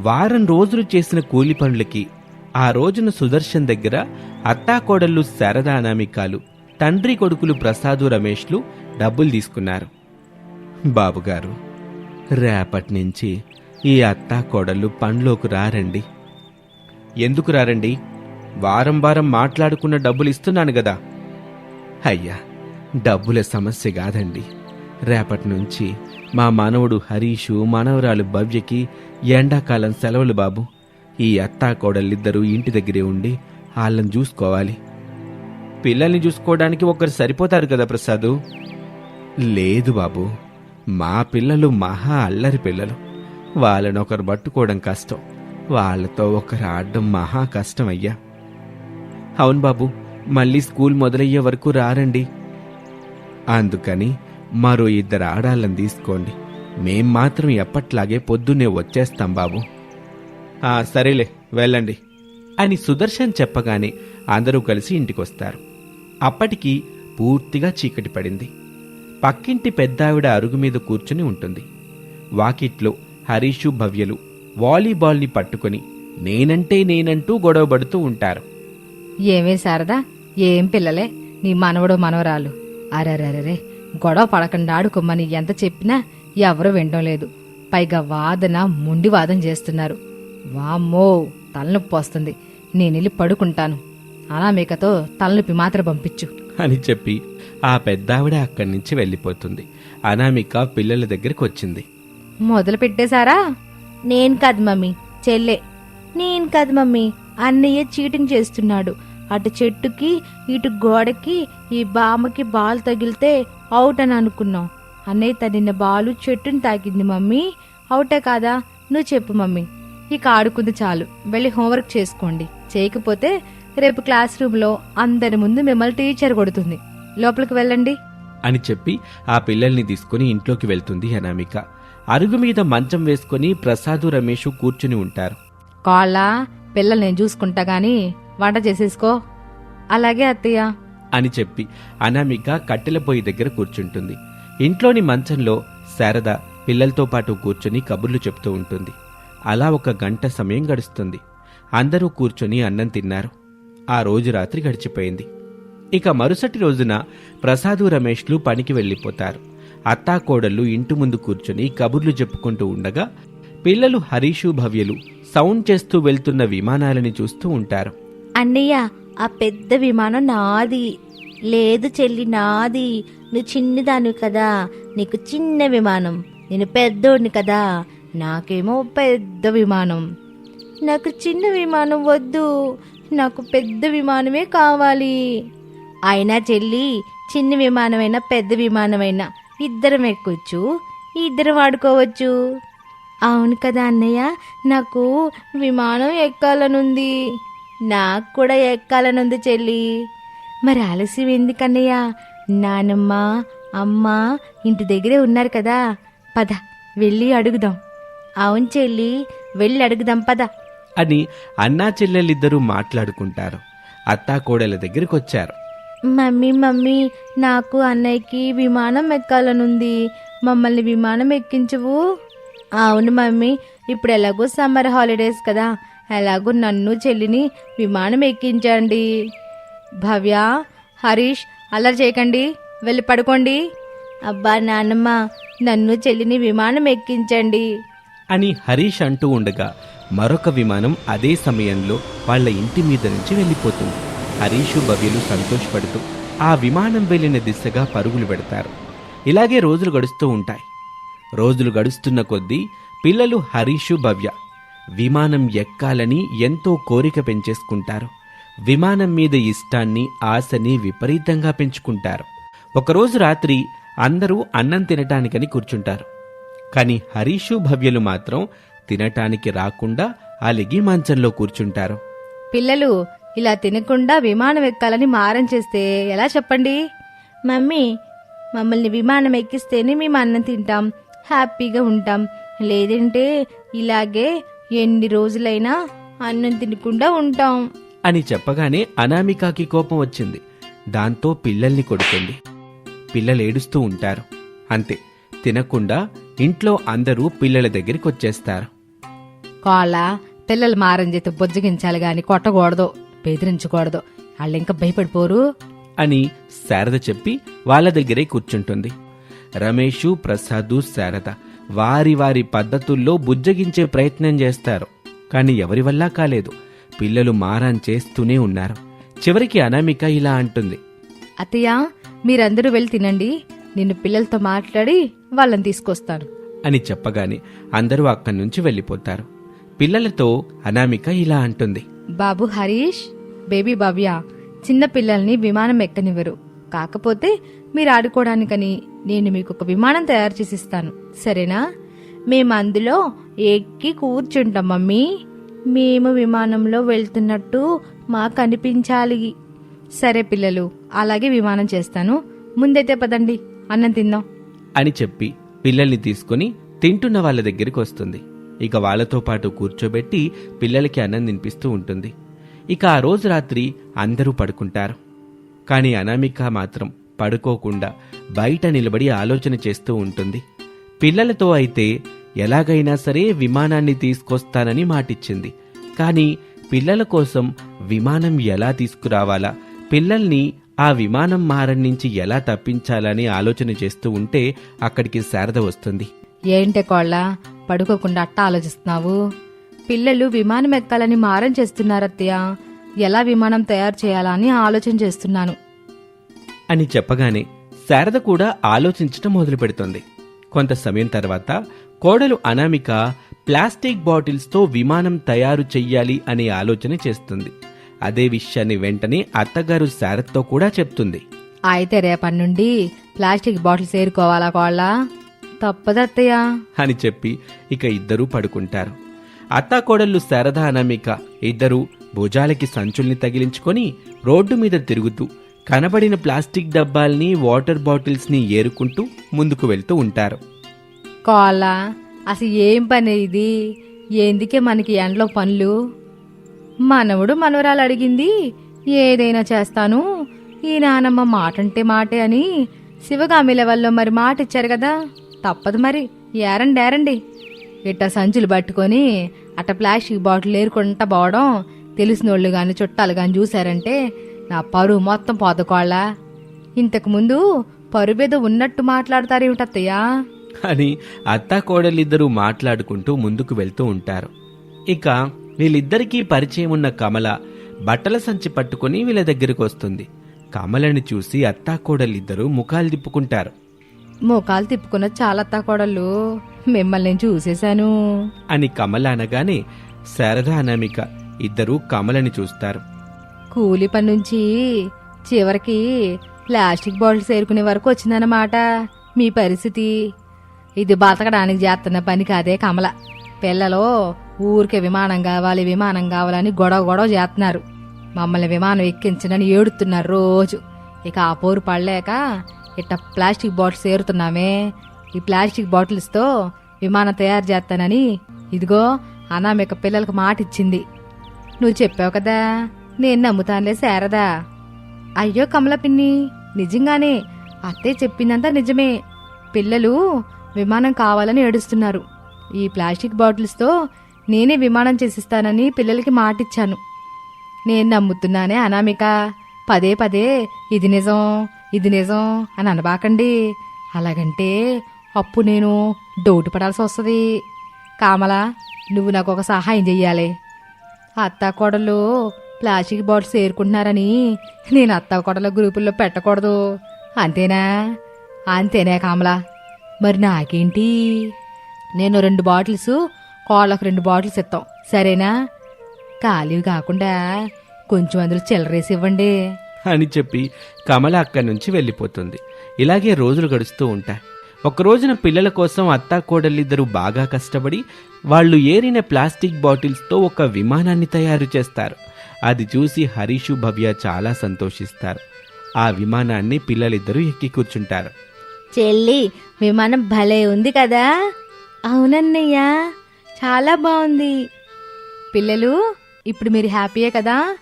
వారం రోజులు చేసిన కూలి పనులకి ఆ రోజున సుదర్శన్ దగ్గర అత్తాకోడళ్ళు శారదా అనామికాలు తండ్రి కొడుకులు ప్రసాదు రమేష్లు డబ్బులు తీసుకున్నారు. బాబుగారు రేపటి నుంచి ఈ అత్తాకోడళ్ళు పనిలోకి రారండి. ఎందుకు రారండి? వారం వారం మాట్లాడుకున్న డబ్బులు ఇస్తున్నాను గదా. అయ్యా డబ్బుల సమస్య కాదండి. రేపటి నుంచి మా మనవడు హరీషు మనవరాలు భవ్యకి ఎండాకాలం సెలవులు బాబు. ఈ అత్తా కోడలిద్దరూ ఇంటి దగ్గరే ఉండి వాళ్ళని చూసుకోవాలి. పిల్లల్ని చూసుకోవడానికి ఒకరు సరిపోతారు కదా ప్రసాదు? లేదు బాబు. మా పిల్లలు మహా అల్లరి పిల్లలు. వాళ్ళని ఒకరు పట్టుకోవడం కష్టం. వాళ్ళతో ఒకరు ఆడడం మహా కష్టం అయ్యా. అవును బాబు మళ్ళీ స్కూల్ మొదలయ్యే వరకు రారండి. అందుకని మరో ఇద్దరు ఆడాళ్ళని తీసుకోండి. మేం మాత్రం ఎప్పట్లాగే పొద్దున్నే వచ్చేస్తాం బాబు. ఆ సరేలే వెళ్ళండి అని సుదర్శన్ చెప్పగానే అందరూ కలిసి ఇంటికొస్తారు. అప్పటికి పూర్తిగా చీకటి పడింది. పక్కింటి పెద్దావిడ అరుగు మీద కూర్చుని ఉంటుంది. వాకిట్లో హరీషు భవ్యలు వాలీబాల్ని పట్టుకొని నేనంటే నేనంటూ గొడవపడుతూ ఉంటారు. ఏమే శారదా ఏం పిల్లలే నీ మనవడు మనవరాలు. అరెరెరే గొడవ పడకుండా ఆడుకోమని ఎంత చెప్పినా ఎవరు వినడం లేదు. పైగా వాదన ముండి వాదన చేస్తున్నారు. వామ్మో తలనొప్పి వస్తుంది. నేను వెళ్ళి పడుకుంటాను. అనామికతో తలనొప్పి మాత్రం పంపించు. అని చెప్పి ఆ పెద్దావిడ అక్కడి నుంచి వెళ్ళిపోతుంది. అనామిక పిల్లల దగ్గరికి వచ్చింది. మొదలు పెట్టేశారా? నేను కాదు మమ్మీ చెల్లె. నేను కాదు మమ్మీ అన్నయ్య చీటింగ్ చేస్తున్నాడు. అటు చెట్టుకి ఇటు గోడకి ఈ బామ్మకి బాల్ తగిలితే అవుట్ అని అనుకున్నాం అన్నయ్య తనిన్న బాలు చెట్టుని తాకింది మమ్మీ. అవుటే కాదా? నువ్వు చెప్పు మమ్మీ. ఇక ఆడుకుంది చాలు. వెళ్ళి హోంవర్క్ చేసుకోండి. చేయకపోతే రేపు క్లాస్ రూమ్లో అందరి ముందు మిమ్మల్ని టీచర్ కొడుతుంది. లోపలికి వెళ్ళండి. అని చెప్పి ఆ పిల్లల్ని తీసుకుని ఇంట్లోకి వెళ్తుంది అనామిక. అరుగు మీద మంచం వేసుకుని ప్రసాదు రమేష్ కూర్చుని ఉంటారు. కాళ్ళ పిల్లలు నేను చూసుకుంటా గాని వంట చేసేసుకో. అలాగే అత్తయ్య. అని చెప్పి అనామిక కట్టెల పొయ్యి దగ్గర కూర్చుంటుంది. ఇంట్లోని మంచంలో శారద పిల్లలతో పాటు కూర్చుని కబుర్లు చెప్తూ ఉంటుంది. అలా ఒక గంట సమయం గడుస్తుంది. అందరూ కూర్చొని అన్నం తిన్నారు. ఆ రోజు రాత్రి గడిచిపోయింది. ఇక మరుసటి రోజున ప్రసాదు రమేష్లు పనికి వెళ్ళిపోతారు. అత్తాకోడళ్ళు ఇంటి ముందు కూర్చొని కబుర్లు చెప్పుకుంటూ ఉండగా పిల్లలు హరీషు భవ్యలు సౌండ్ చేస్తూ వెళ్తున్న విమానాలని చూస్తూ ఉంటారు. అన్నయ్య ఆ పెద్ద విమానం నాది. లేదు చెల్లి నాది. నువ్వు చిన్నదాను కదా. నీకు చిన్న విమానం. నేను పెద్దోడిని కదా. నాకేమో పెద్ద విమానం. నాకు చిన్న విమానం వద్దు. నాకు పెద్ద విమానమే కావాలి. అయినా చెల్లి చిన్న విమానమైనా పెద్ద విమానమైనా ఇద్దరం ఎక్కొచ్చు ఇద్దరం వాడుకోవచ్చు అవును కదా అన్నయ్య. నాకు విమానం ఎక్కాలనుంది. నాకు కూడా ఎక్కాలనుంది చెల్లి. మరి ఆలస్యం ఎందుకన్నయ్య నానమ్మ అమ్మ ఇంటి దగ్గరే ఉన్నారు కదా. పద వెళ్ళి అడుగుదాం. అవును చెల్లి వెళ్ళి అడుగుదాం పద. అని అన్నా చెల్లెలిద్దరూ మాట్లాడుకుంటారు. అత్తాకోడల దగ్గరికి వచ్చారు మమ్మీ మమ్మీ నాకు అన్నయ్యకి విమానం ఎక్కాలనుంది. మమ్మల్ని విమానం ఎక్కించవు? అవును మమ్మీ ఇప్పుడు ఎలాగో సమ్మర్ హాలిడేస్ కదా. ఎలాగో నన్ను చెల్లిని విమానం ఎక్కించండి. భవ్య హరీష్ అలా చేయకండి. వెళ్ళి పడుకోండి. అబ్బా నాన్నమ్మ నన్ను చెల్లిని విమానం ఎక్కించండి. అని హరీష్ అంటూ ఉండగా మరొక విమానం అదే సమయంలో వాళ్ళ ఇంటి మీద నుంచి వెళ్ళిపోతుంది. హరీషు భవ్యులు సంతోషపడుతూ ఆ విమానం వెళ్ళిన దిశగా పరుగులు పెడతారు. ఇలాగే రోజులు గడుస్తూ ఉంటాయి. రోజులు గడుస్తున్న కొద్దీ పిల్లలు హరీషు భవ్య విమానం ఎక్కాలని ఎంతో కోరిక పెంచేసుకుంటారు. విమానం మీద ఇష్టాన్ని ఆశని విపరీతంగా పెంచుకుంటారు. ఒకరోజు రాత్రి అందరూ అన్నం తినటానికని కూర్చుంటారు. కాని హరీషు భవ్యలు మాత్రం తినటానికి రాకుండా అలిగి మంచంలో కూర్చుంటారు. పిల్లలు ఇలా తినకుండా విమానం ఎక్కాలని మారం చేస్తే ఎలా చెప్పండి? మమ్మీ మమ్మల్ని విమానం ఎక్కిస్తేనే మేము అన్నం తింటాం హ్యాపీగా ఉంటాం. లేదంటే ఇలాగే ఎన్ని రోజులైనా అన్నం తినకుండా ఉంటాం. అని చెప్పగానే అనామికాకి కోపం వచ్చింది. దాంతో పిల్లల్ని కొడుతుంది. పిల్లలు ఏడుస్తూ ఉంటారు. అంతే తినకుండా ఇంట్లో అందరూ పిల్లల దగ్గరికి వచ్చేస్తారు. కోళ్ళ పిల్లలు మారం చేతి బుజ్జగించాలి గాని కొట్టకూడదు బెదిరించకూడదు. వాళ్ళు ఇంకా భయపడిపోరు. అని శారద చెప్పి వాళ్ళ దగ్గరే కూర్చుంటుంది. రమేషు ప్రసాదు శారద వారి వారి పద్ధతుల్లో బుజ్జగించే ప్రయత్నం చేస్తారు. కానీ ఎవరి వల్ల కాలేదు. పిల్లలు మారాన్ చేస్తూనే ఉన్నారు. చివరికి అనామిక ఇలా అంటుంది. అత్తయ్య మీరందరూ వెళ్ళి తినండి. నిన్ను పిల్లలతో మాట్లాడి వాళ్ళని తీసుకొస్తాను. అని చెప్పగానే అందరూ అక్కడి నుంచి వెళ్ళిపోతారు. పిల్లలతో అనామిక ఇలా అంటుంది. బాబు హరీష్ బేబీ భవ్య చిన్న పిల్లల్ని విమానం ఎక్కనివ్వరు. కాకపోతే మీరు ఆడుకోవడానికని నేను మీకు ఒక విమానం తయారు చేసి ఇస్తాను సరేనా? మేము అందులో ఎక్కి కూర్చుంటాం మమ్మీ. మేము విమానంలో వెళ్తున్నట్టు మాకు అనిపించాలి. సరే పిల్లలు అలాగే విమానం చేస్తాను. ముందైతే పదండి అన్నం తిందాం. అని చెప్పి పిల్లల్ని తీసుకుని తింటున్న వాళ్ళ దగ్గరికి వస్తుంది. ఇక వాళ్ళతో పాటు కూర్చోబెట్టి పిల్లలకి అన్నం తినిపిస్తూ ఉంటుంది. ఇక ఆ రోజు రాత్రి అందరూ పడుకుంటారు. కానీ అనామిక మాత్రం పడుకోకుండా బయట నిలబడి ఆలోచన చేస్తూ ఉంటుంది. పిల్లలతో అయితే ఎలాగైనా సరే విమానాన్ని తీసుకొస్తానని మాటిచ్చింది. కానీ పిల్లల కోసం విమానం ఎలా తీసుకురావాలా? పిల్లల్ని ఆ విమానం మారం నుంచి ఎలా తప్పించాలని ఆలోచన చేస్తూ ఉంటే అక్కడికి శారద వస్తుంది. ఏంటే కోళ్ళ? పడుకోకుండా అట్ట ఆలోచిస్తున్నావు? పిల్లలు విమానం ఎక్కాలని మారం చేస్తున్నారత్తయ్య. ఎలా విమానం తయారు చేయాలా అని ఆలోచన చేస్తున్నాను. అని చెప్పగానే శారద కూడా ఆలోచించటం మొదలు పెడుతుంది కొంత సమయం తర్వాత కోడలు అనామిక ప్లాస్టిక్ బాటిల్స్తో విమానం తయారు చెయ్యాలి అనే ఆలోచన చేస్తుంది. అదే విషయాన్ని వెంటనే అత్తగారు శారదతో కూడా చెప్తుంది. అయితే రేపటి నుండి ప్లాస్టిక్ బాటిల్స్ ఏరుకోవాలా కోళ్ళ? తప్పదత్తయ్య అని చెప్పి ఇక ఇద్దరూ పడుకుంటారు. అత్తాకోడళ్ళు శారద అనామిక ఇద్దరూ భుజాలకి సంచుల్ని తగిలించుకొని రోడ్డు మీద తిరుగుతూ కనబడిన ప్లాస్టిక్ డబ్బాల్ని వాటర్ బాటిల్స్ని ఏరుకుంటూ ముందుకు వెళ్తూ ఉంటారు. కాలా అసలు ఏం పని ఇది? ఎందుకే మనకి ఎండలో పనులు? మనవడు మనవరాలు అడిగింది ఏదైనా చేస్తాను ఈ నానమ్మ మాటంటే మాటే అని శివగామి లెవెల్లో మరి మాట ఇచ్చారు కదా తప్పదు మరి ఏరండి ఏరండి. ఇట్ట సంచులు పట్టుకొని అట్ట ప్లాస్టిక్ బాటిల్ ఏరుకుంటా పోవడం తెలిసినోళ్ళు కానీ చుట్టాలు కానీ చూశారంటే నా పరువు మొత్తం పోతకోళ్ళ ఇంతకు ముందు పరువేదో ఉన్నట్టు మాట్లాడతారేమిటత్తయ్యా అని అత్తాకోడలిద్దరూ మాట్లాడుకుంటూ ముందుకు వెళ్తూ ఉంటారు. ఇక వీళ్ళిద్దరికీ పరిచయం ఉన్న కమల బట్టల సంచి పట్టుకొని వీళ్ళ దగ్గరికి వస్తుంది. కమలని చూసి అత్తాకోడలిద్దరూ ముఖాలు తిప్పుకుంటారు. మోకాలు తిప్పుకున్న చాలా తకోడళ్ళు మిమ్మల్ని నేను చూసేశాను. అని కమల అనగానే శారద అనామిక ఇద్దరూ కమలని చూస్తారు. కూలి పని నుంచి చివరికి ప్లాస్టిక్ బాటిల్స్ ఏరుకునే వరకు వచ్చిందన్నమాట. మీ పరిస్థితి? ఇది బతకడానికి చేస్తున్న పని కాదే కమల. పిల్లలు ఊరికే విమానం కావాలి విమానం కావాలని గొడవ గొడవ చేస్తున్నారు. మమ్మల్ని విమానం ఎక్కించనని ఏడుతున్నారు రోజు. ఇక ఆ పోరు పడలేక ఇట్ట ప్లాస్టిక్ బాటిల్స్ ఏరుతున్నామే ఈ ప్లాస్టిక్ బాటిల్స్తో విమానం తయారు చేస్తానని ఇదిగో అనామిక పిల్లలకు మాట ఇచ్చింది నువ్వు చెప్పావు కదా నేను నమ్ముతానులే శారదా. అయ్యో కమల పిన్ని నిజంగానే అత్తే చెప్పిందంతా నిజమే. పిల్లలు విమానం కావాలని ఏడుస్తున్నారు. ఈ ప్లాస్టిక్ బాటిల్స్తో నేనే విమానం చేసిస్తానని పిల్లలకి మాటిచ్చాను. నేను నమ్ముతున్నానే అనామిక. పదే పదే ఇది నిజం ఇది నిజం అని అనబాకండి. అలాగంటే అప్పు నేను డౌట్ పడాల్సి వస్తుంది. కామల నువ్వు నాకు ఒక సహాయం చెయ్యాలి. అత్త కోడలు ప్లాస్టిక్ బాటిల్స్ ఏరుకుంటున్నారని నేను అత్తా గ్రూపుల్లో పెట్టకూడదు. అంతేనా? అంతేనే కామలా. మరి నాకేంటి? నేను రెండు బాటిల్స్ కోళ్ళకు రెండు బాటిల్స్ ఇస్తాం సరేనా? ఖాళీ కాకుండా కొంచెం అందులో చిల్లరేసి ఇవ్వండి. అని చెప్పి కమల అక్కడి నుంచి వెళ్ళిపోతుంది. ఇలాగే రోజులు గడుస్తూ ఉంటాయి. ఒక రోజున పిల్లల కోసం అత్తా కోడలిద్దరూ బాగా కష్టపడి వాళ్ళు ఏరిన ప్లాస్టిక్ బాటిల్స్తో ఒక విమానాన్ని తయారు చేస్తారు. అది చూసి హరీషు భవ్య చాలా సంతోషిస్తారు. ఆ విమానాన్ని పిల్లలిద్దరూ ఎక్కి కూర్చుంటారు. చెల్లి విమానం భలే ఉంది కదా? అవునన్నయ్య చాలా బాగుంది. పిల్లలు ఇప్పుడు మీరు హ్యాపీయే కదా?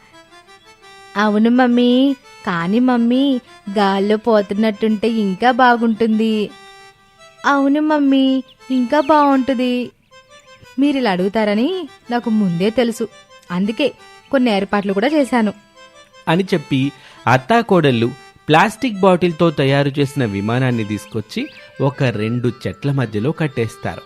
అవును మమ్మీ కానీ మమ్మీ గాల్లో పోతున్నట్టుంటే ఇంకా బాగుంటుంది. అవును మమ్మీ ఇంకా బాగుంటుంది. మీరు ఇలా అడుగుతారని నాకు ముందే తెలుసు. అందుకే కొన్ని ఏర్పాట్లు కూడా చేశాను. అని చెప్పి అత్తాకోడళ్ళు ప్లాస్టిక్ బాటిల్తో తయారు చేసిన విమానాన్ని తీసుకొచ్చి ఒక రెండు చెట్ల మధ్యలో కట్టేస్తారు.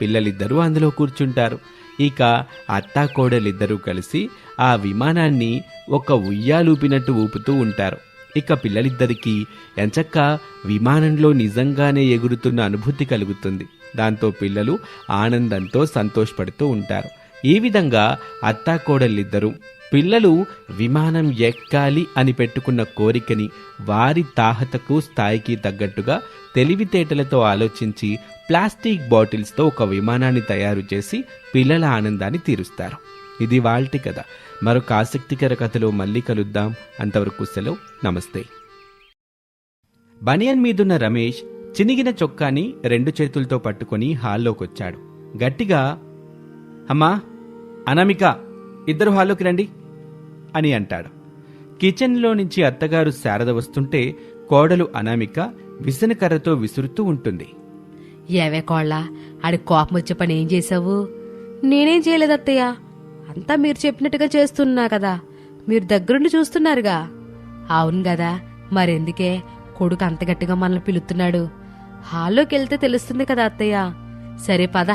పిల్లలిద్దరూ అందులో కూర్చుంటారు. ఇక అత్తాకోడలిద్దరూ కలిసి ఆ విమానాన్ని ఒక ఉయ్యాలూపినట్టు ఊపుతూ ఉంటారు. ఇక పిల్లలిద్దరికీ ఎంచక్క విమానంలో నిజంగానే ఎగురుతున్న అనుభూతి కలుగుతుంది. దాంతో పిల్లలు ఆనందంతో సంతోషపడుతూ ఉంటారు. ఈ విధంగా అత్తాకోడలిద్దరూ పిల్లలు విమానం ఎక్కాలి అని పెట్టుకున్న కోరికని వారి తాహతకు స్థాయికి తగ్గట్టుగా తెలివితేటలతో ఆలోచించి ప్లాస్టిక్ బాటిల్స్తో ఒక విమానాన్ని తయారు చేసి పిల్లల ఆనందాన్ని తీరుస్తారు. ఇది వాల్టి కథ. మరొక ఆసక్తికర కథలో మళ్ళీ కలుద్దాం. అంతవరకు సెలవు. నమస్తే. బనియన్ మీదున్న రమేష్ చినిగిన చొక్కాని రెండు చేతులతో పట్టుకొని హాల్లోకొచ్చాడు. గట్టిగా అమ్మా అనామిక ఇద్దరు హాల్లోకి రండి అని అంటాడు. కిచెన్లో నుంచి అత్తగారు శారద వస్తుంటే కోడలు అనామిక విసనకర్రతో విసురుతూ ఉంటుంది. ఏవే కోళ్ళ ఆడి కోపం వచ్చే పని ఏం చేసావు నేనేం చేయలేదు అత్తయ్య. అంతా మీరు చెప్పినట్టుగా చేస్తున్నా కదా. మీరు దగ్గరుండి చూస్తున్నారుగా. అవును కదా మరెందుకే? కొడుకు అంత గట్టిగా మనల్ని పిలుస్తున్నాడు. హాల్లోకి వెళ్తే తెలుస్తుంది కదా అత్తయ్య. సరే పద.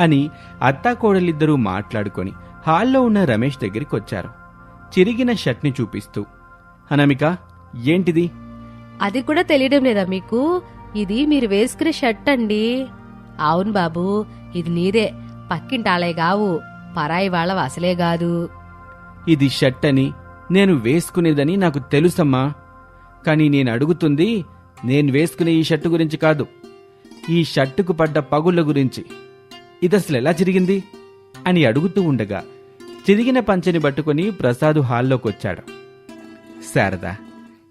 అని అత్తాకోడలిద్దరూ మాట్లాడుకొని హాల్లో ఉన్న రమేష్ దగ్గరికి వచ్చారు చిరిగిన షర్ట్ని చూపిస్తూ అనామిక ఏంటిది? అది కూడా తెలియడం లేదా మీకు? ఇది మీరు వేసుకునే షర్ట్ అండి. అవును బాబు ఇది నీదే. పక్కింటాలే కావు పరాయి వాళ్ళ అసలే కాదు. ఇది షర్ట్ అని నేను వేసుకునేదని నాకు తెలుసమ్మా. కానీ నేను అడుగుతుంది నేను వేసుకునే ఈ షర్టు గురించి కాదు. ఈ షర్టుకు పడ్డ పగుళ్ళ గురించి. ఇది అసలు ఎలా జరిగింది అని అడుగుతూ ఉండగా చిరిగిన పంచెని పట్టుకొని ప్రసాద్ హాల్లోకొచ్చాడు. శారదా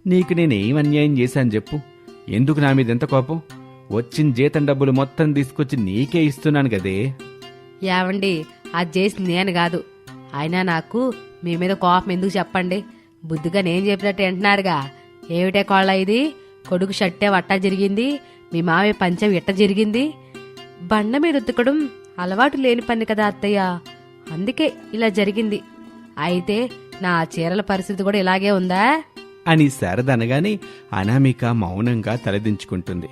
నీకు నేనేం అన్యాయం చేశాను చెప్పు. ఎందుకు నా మీద ఎంత కోపం? వచ్చిన జీతం డబ్బులు మొత్తం తీసుకొచ్చి నీకే ఇస్తున్నాను కదే. ఏవండి అది చేసింది నేను కాదు. అయినా నాకు మీ మీద కోపం ఎందుకు చెప్పండి? బుద్ధిగా నేను చెప్పినట్టు వింటున్నారుగా ఏమిటే కోళ్ళ ఇది? కొడుకు షట్టే వట్ట జరిగింది మీ మామయ్య పంచం ఇట్ట జరిగింది. బండ మీద ఉతకడం అలవాటు లేని పని కదా అత్తయ్య. అందుకే ఇలా జరిగింది. అయితే నా చీరల పరిస్థితి కూడా ఇలాగే ఉందా? అని శారద అనగానే అనామిక మౌనంగా తలదించుకుంటుంది.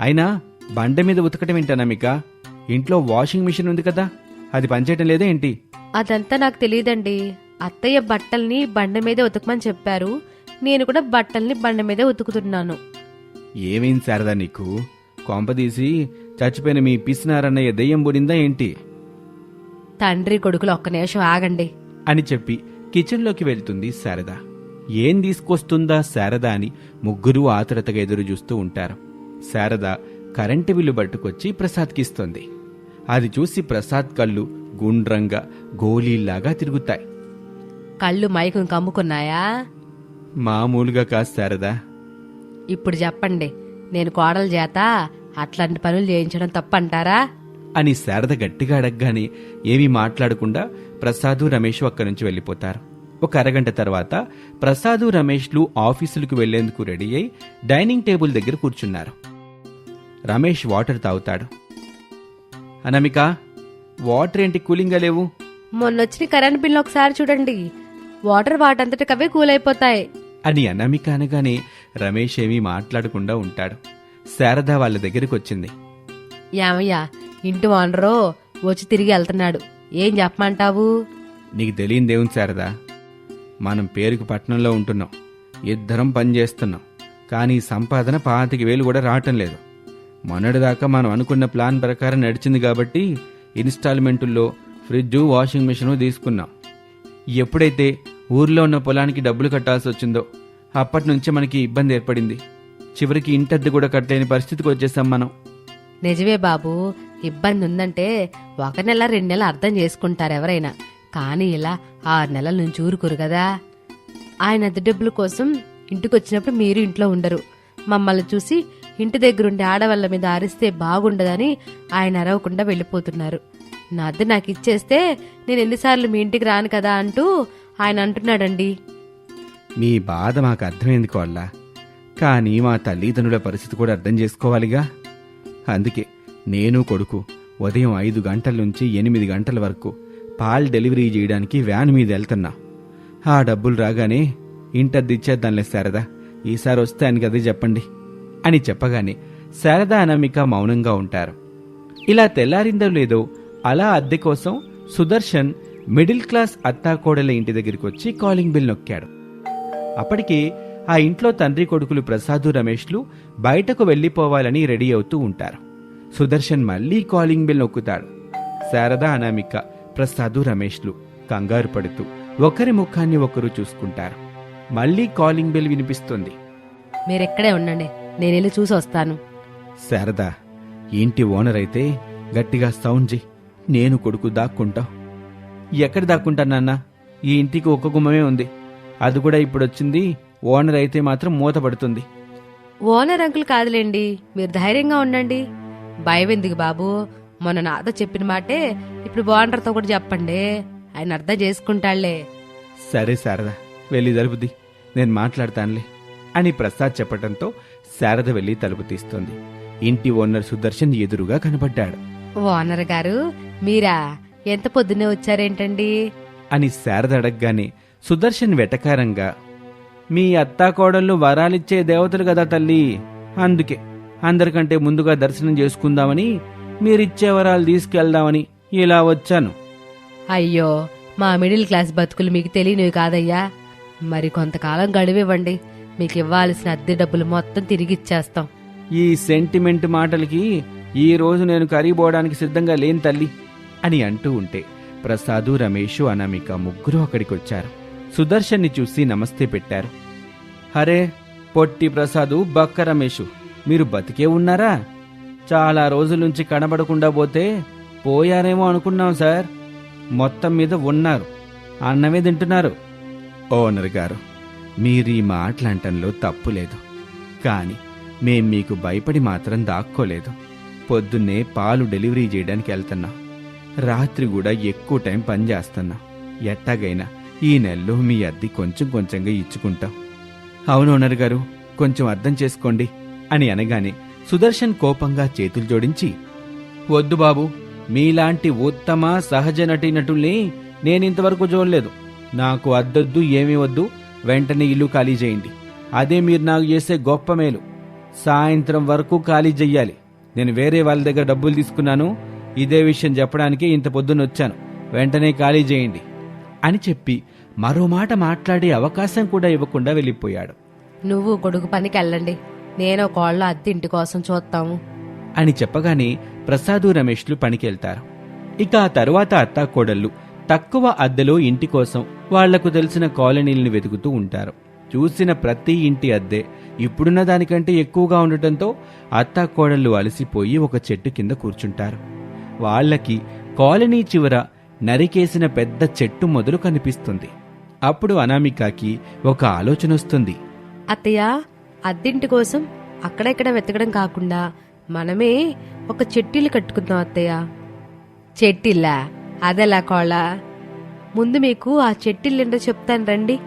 అయినా బండ మీద ఉతకటం ఏంటి అనామిక? ఇంట్లో వాషింగ్ మిషన్ ఉంది కదా అది పనిచేయటం లేదా ఏంటి? అదంతా నాకు తెలియదండి. అత్తయ్య బట్టల్ని బండ మీదే ఉతకమని చెప్పారు. నేను కూడా బట్టల్ని బండ మీదే ఉతుకుతున్నాను. ఏమైంది శారదా నీకు? కొంపదీసి చచ్చిపోయిన మీ పిసినారన్నయ్య దెయ్యం బుడిందా ఏంటి? తండ్రి కొడుకులు ఒక్క నిమిషం ఆగండి. అని చెప్పి కిచెన్లోకి వెళ్తుంది శారద. ఏం తీసుకొస్తుందా శారద అని ముగ్గురు ఆతురతగా ఎదురు చూస్తూ ఉంటారు. శారద కరెంటు బిల్లు పట్టుకొచ్చి ప్రసాద్కిస్తుంది. అది చూసి ప్రసాద్ కళ్ళు గుండ్రంగా గోళీల్లాగా తిరుగుతాయి. కళ్ళు మైకం కమ్ముకున్నాయా? మామూలుగా కాదు శారదా. ఇప్పుడు చెప్పండి నేను కోడల చేత అట్లాంటి పనులు చేయించడం తప్పంటారా? అని శారద గట్టిగా అడగగానే ఏమీ మాట్లాడకుండా ప్రసాదు రమేష్ అక్కడి నుంచి వెళ్ళిపోతారు. ఒక అరగంట తర్వాత ప్రసాదు రమేష్లు ఆఫీసులకు వెళ్ళేందుకు రెడీ అయి డైనింగ్ టేబుల్ దగ్గర కూర్చున్నారు. రమేష్ వాటర్ తాగుతాడు. అనమిక వాటర్ ఏంటి కూలింగ్గా లేవు? మొన్నొచ్చిన కరెంట్ బిల్ ఒకసారి చూడండి. వాటర్ వాటంతటికవే కూల్ అయిపోతాయి అని అనమిక అనగానే రమేష్ ఏమీ మాట్లాడకుండా ఉంటాడు. శారద వాళ్ళ దగ్గరికి వచ్చింది. ఏమయ్యా ఇంటి ఓనరో వచ్చి తిరిగి వెళ్తున్నాడు. ఏం చెప్పమంటావు? నీకు తెలియదేవుని శారదా మనం పేరుకు పట్టణంలో ఉంటున్నాం. ఇద్దరం పని చేస్తున్నాం. కానీ సంపాదన పాతిక వేలు కూడా రావటం లేదు. మొన్నటిదాకా మనం అనుకున్న ప్లాన్ ప్రకారం నడిచింది కాబట్టి ఇన్స్టాల్మెంటుల్లో ఫ్రిడ్జు వాషింగ్ మిషను తీసుకున్నాం. ఎప్పుడైతే ఊర్లో ఉన్న పొలానికి డబ్బులు కట్టాల్సి వచ్చిందో అప్పటి నుంచే మనకి ఇబ్బంది ఏర్పడింది. చివరికి ఇంటద్దె కూడా కట్టలేని పరిస్థితికి వచ్చేసాం మనం. నిజమే బాబు. ఇబ్బంది ఉందంటే ఒక నెల రెండు నెలలు అర్థం చేసుకుంటారు ఎవరైనా. కానీ ఇలా ఆరు నెలల నుంచి ఊరుకోరు కదా. ఆయన అద్దె డబ్బుల కోసం ఇంటికి వచ్చినప్పుడు మీరు ఇంట్లో ఉండరు. మమ్మల్ని చూసి ఇంటి దగ్గరుండే ఆడవాళ్ళ మీద అరిస్తే బాగుండదని ఆయన అరవకుండా వెళ్ళిపోతున్నారు. నా అద్దె నాకు ఇచ్చేస్తే నేను ఎన్నిసార్లు మీ ఇంటికి రాను కదా అంటూ ఆయన అంటున్నాడండి. మీ బాధ మాకు అర్థమైంది కోళ్ళ. కానీ మా తల్లిదండ్రుల పరిస్థితి కూడా అర్థం చేసుకోవాలిగా? అందుకే నేను కొడుకు ఉదయం ఐదు గంటల నుంచి ఎనిమిది గంటల వరకు పాలు డెలివరీ చేయడానికి వ్యాన్ మీద వెళ్తున్నా. ఆ డబ్బులు రాగానే ఇంటద్ది ఇచ్చేద్దాంలే శారదా ఈసారి వస్తే ఆయనకి అదే చెప్పండి అని చెప్పగానే శారదా అనామిక మౌనంగా ఉంటారు. ఇలా తెల్లారిందో లేదో అలా అద్దె కోసం సుదర్శన్ మిడిల్ క్లాస్ అత్తాకోడల ఇంటి దగ్గరికి వచ్చి కాలింగ్ బిల్ నొక్కాడు. అప్పటికి ఆ ఇంట్లో తండ్రి కొడుకులు ప్రసాదు రమేష్లు బయటకు వెళ్ళిపోవాలని రెడీ అవుతూ ఉంటారు. సుదర్శన్ మళ్ళీ కాలింగ్ బిల్ నొక్కుతాడు. శారద అనామిక ప్రసాదు రమేష్లు కంగారు పడుతూ ఒకరి ముఖాన్ని ఒకరు చూసుకుంటారు. మళ్ళీ కాలింగ్ బెల్ వినిపిస్తుంది. మీరెక్కడే ఉండండి నేను వెళ్ళి చూసి వస్తాను. శారద ఇంటి ఓనర్ అయితే గట్టిగా సౌండ్ చేయి నేను కొడుకు దాక్కుంటాం. ఎక్కడ దాక్కుంటానన్నా ఈ ఇంటికి ఒక్క గుమ్మమే ఉంది. అది కూడా ఇప్పుడు వచ్చింది ఓనర్ అయితే మాత్రం మూతపడుతుంది. ఓనర్ అంకుల్ కాదులేండి మీరు ధైర్యంగా ఉండండి. భయం ఎందుకు బాబు? మొన్న నాతో చెప్పిన మాటే ఇప్పుడు ఓనర్తో కూడా చెప్పండి. ఆయన అర్థం చేసుకుంటాళ్ళే. సరే శారద వెళ్ళి తలుపుది నేను మాట్లాడతానులే అని ప్రసాద్ చెప్పటంతో శారద వెళ్ళి తలుపు తీస్తుంది. ఇంటి ఓనర్ సుదర్శన్ ఎదురుగా కనబడ్డాడు. ఓనర్ గారు మీరా? ఎంత పొద్దున్నే వచ్చారేంటండి? అని శారద అడగగానే సుదర్శన్ వెటకారంగా మీ అత్తాకోడళ్ళు వరాలిచ్చే దేవతలు కదా తల్లి. అందుకే అందరికంటే ముందుగా దర్శనం చేసుకుందామని మీరిచ్చే వరాలు తీసుకెళ్దామని ఇలా వచ్చాను. అయ్యో మా మిడిల్ క్లాస్ బతుకులు మీకు తెలియనివి కాదయ్యా. మరి కొంతకాలం గడివివ్వండి. మీకు ఇవ్వాల్సిన అద్దె డబ్బులు మొత్తం తిరిగి ఇచ్చేస్తాం. ఈ సెంటిమెంట్ మాటలకి ఈ రోజు నేను కరిగిపోవడానికి సిద్ధంగా లేని తల్లి అని అంటూ ఉంటే ప్రసాదు రమేషు అనామిక ముగ్గురు అక్కడికి వచ్చారు సుదర్శన్ని చూసి నమస్తే పెట్టారు. హరే పొట్టి ప్రసాదు బక్క రమేషు మీరు బతికే ఉన్నారా? చాలా రోజుల నుంచి కనబడకుండా పోతే పోయారేమో అనుకున్నాం సార్. మొత్తం మీద ఉన్నారు. అన్నమే తింటున్నారు. ఓనర్ గారు మీరు ఈ మాటలంటంలో తప్పు లేదు. కానీ మేం మీకు భయపడి మాత్రం దాక్కోలేదు. పొద్దున్నే పాలు డెలివరీ చేయడానికి వెళ్తున్నాం. రాత్రి కూడా ఎక్కువ టైం పనిచేస్తున్నాం ఎట్టాగైనా ఈ నెలలో మీ అద్దె కొంచెం కొంచెంగా ఇచ్చుకుంటాం. అవును ఓనర్ గారు. కొంచెం అర్థం చేసుకోండి అని అనగానే సుదర్శన్ కోపంగా చేతులు జోడించి వద్దు బాబు మీలాంటి ఉత్తమ సహజ నటీనటుల్ని నేనింతవరకు చూడలేదు. నాకు అద్దొద్దు ఏమీ వద్దు. వెంటనే ఇల్లు ఖాళీ చేయండి. అదే మీరు నాకు చేసే గొప్ప మేలు. సాయంత్రం వరకు ఖాళీ చెయ్యాలి. నేను వేరే వాళ్ళ దగ్గర డబ్బులు తీసుకున్నాను. ఇదే విషయం చెప్పడానికి ఇంత పొద్దున్న వచ్చాను. వెంటనే ఖాళీ చేయండి అని చెప్పి మరో మాట మాట్లాడే అవకాశం కూడా ఇవ్వకుండా వెళ్ళిపోయాడు. నువ్వు కొడుకు పనికి వెళ్ళండి. నేను కోళ్ళ అద్దె ఇంటి కోసం చూస్తాము. అని చెప్పగానే ప్రసాదు రమేష్లు పనికెళ్తారు. ఇక ఆ తరువాత అత్తాకోడళ్ళు తక్కువ అద్దెలో ఇంటి కోసం వాళ్ళకు తెలిసిన కాలనీల్ని వెతుకుతూ ఉంటారు. చూసిన ప్రతి ఇంటి అద్దె ఇప్పుడున్న దానికంటే ఎక్కువగా ఉండటంతో అత్తాకోడళ్ళు అలసిపోయి ఒక చెట్టు కింద కూర్చుంటారు. వాళ్ళకి కాలనీ చివర నరికేసిన పెద్ద చెట్టు మొదలు కనిపిస్తుంది. అప్పుడు అనామికకి ఒక ఆలోచన వస్తుంది. అత్తయ్య అద్దెంటి కోసం అక్కడెక్కడ వెతకడం కాకుండా మనమే ఒక చెట్టిల్లు కట్టుకుందాం అత్తయ్య. చెట్టిల్లా? అదెలా కోళ్ళ ముందు మీకు ఆ చెట్టిల్లేంటో చెప్తాను రండి.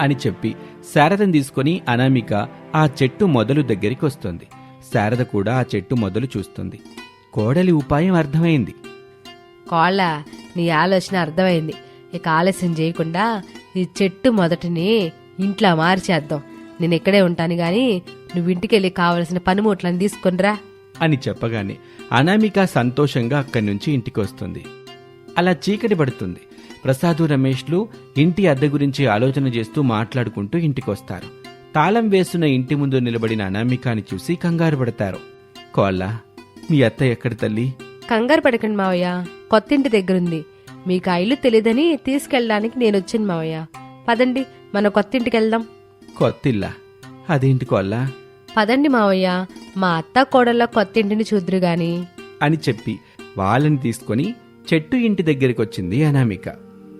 అని చెప్పి శారదను తీసుకొని అనామిక ఆ చెట్టు మొదలు దగ్గరికి వస్తుంది. శారద కూడా ఆ చెట్టు మొదలు చూస్తుంది. కోడలి ఉపాయం అర్థమైంది. కోళ్ళ నీ ఆలోచన అర్థమైంది. ఇక ఆలస్యం చేయకుండా ఈ చెట్టు మొదటిని ఇంట్లో మార్చేద్దాం నేను ఇక్కడే ఉంటాను గాని నువ్వు ఇంటికెళ్ళి కావలసిన పనిముట్లను తీసుకొనిరా. అని చెప్పగానే అనామిక సంతోషంగా అక్కడి నుంచి ఇంటికి వస్తుంది. అలా చీకటి పడుతుంది. ప్రసాదు రమేష్లు ఇంటి అద్దె గురించి ఆలోచన చేస్తూ మాట్లాడుకుంటూ ఇంటికొస్తారు తాళం వేస్తున్న ఇంటి ముందు నిలబడిన అనామికాని చూసి కంగారు పడతారు. కోళ్ళ మీ అత్త ఎక్కడి తల్లి? కంగారు పడకండి మావయ్య కొత్త ఇంటి దగ్గరుంది. మీకు ఆ ఇల్లు తెలియదని తీసుకెళ్ళడానికి నేను వచ్చాను మావయ్య. పదండి మన కొత్త ఇంటికి వెళ్దాం కొత్తిల్లా? అదేంటి కోళ్ళ పదండి మావయ్య మా అత్త కోడళ్ళ కొత్త ఇంటిని చూద్దురు గాని. అని చెప్పి వాళ్ళని తీసుకొని చెట్టు ఇంటి దగ్గరికి వచ్చింది అనామిక.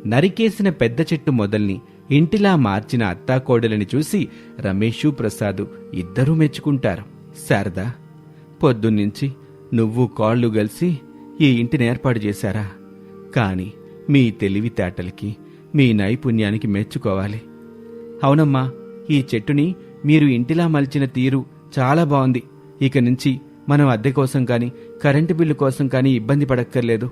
నరికేసిన పెద్ద చెట్టు మొదల్ని ఇంటిలా మార్చిన అత్తాకోడలని చూసి రమేషు ప్రసాదు ఇద్దరూ మెచ్చుకుంటారు. శారదా పొద్దున్నుంచి నువ్వు కాళ్ళు కలిసి ఈ ఇంటిని ఏర్పాటు చేశారా? కాని మీ తెలివితేటలకి మీ నైపుణ్యానికి మెచ్చుకోవాలి. అవునమ్మా ఈ చెట్టుని మీరు ఇంటిలా మలిచిన తీరు చాలా బాగుంది ఇక నుంచి మనం అద్దె కోసం కానీ కరెంటు బిల్లు కోసం కానీ ఇబ్బంది పడక్కర్లేదు.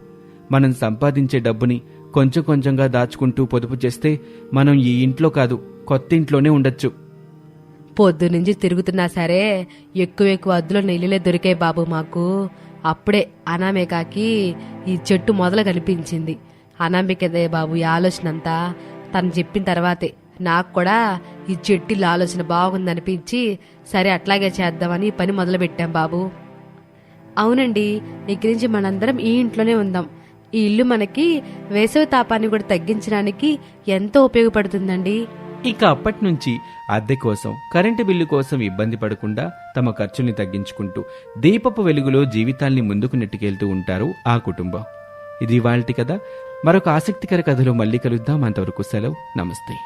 మనం సంపాదించే డబ్బుని కొంచెం కొంచెంగా దాచుకుంటూ పొదుపు చేస్తే మనం ఈ ఇంట్లో కాదు కొత్త ఇంట్లోనే ఉండొచ్చు. పొద్దు నుంచి తిరుగుతున్నా సరే ఎక్కువ ఎక్కువ అద్దులో నీళ్ళలే దొరికాయి బాబు మాకు. అప్పుడే అనామికకి ఈ చెట్టు మొదలు కనిపించింది. అనామికదే బాబు ఈ ఆలోచన అంతా తను చెప్పిన తర్వాతే. నాకు కూడా ఈ చెట్టు ఆలోచన బాగుందనిపించి సరే అట్లాగే చేద్దామని ఈ పని మొదలు పెట్టాం బాబు. అవునండి ఇక్కడి నుంచి మనందరం ఈ ఇంట్లోనే ఉందాం. ఈ ఇల్లు మనకి వేసవి తాపాన్ని కూడా తగ్గించడానికి ఎంతో ఉపయోగపడుతుందండి. ఇక అప్పటి నుంచి అద్దె కోసం కరెంటు బిల్లు కోసం ఇబ్బంది పడకుండా తమ ఖర్చుల్ని తగ్గించుకుంటూ దీపపు వెలుగులో జీవితాల్ని ముందుకు నెట్టుకెళ్తూ ఉంటారు ఆ కుటుంబం. ఇది వాళ్ళటి కథ. మరొక ఆసక్తికర కథలో మళ్ళీ కలుద్దాం. అంతవరకు సెలవు. నమస్తే.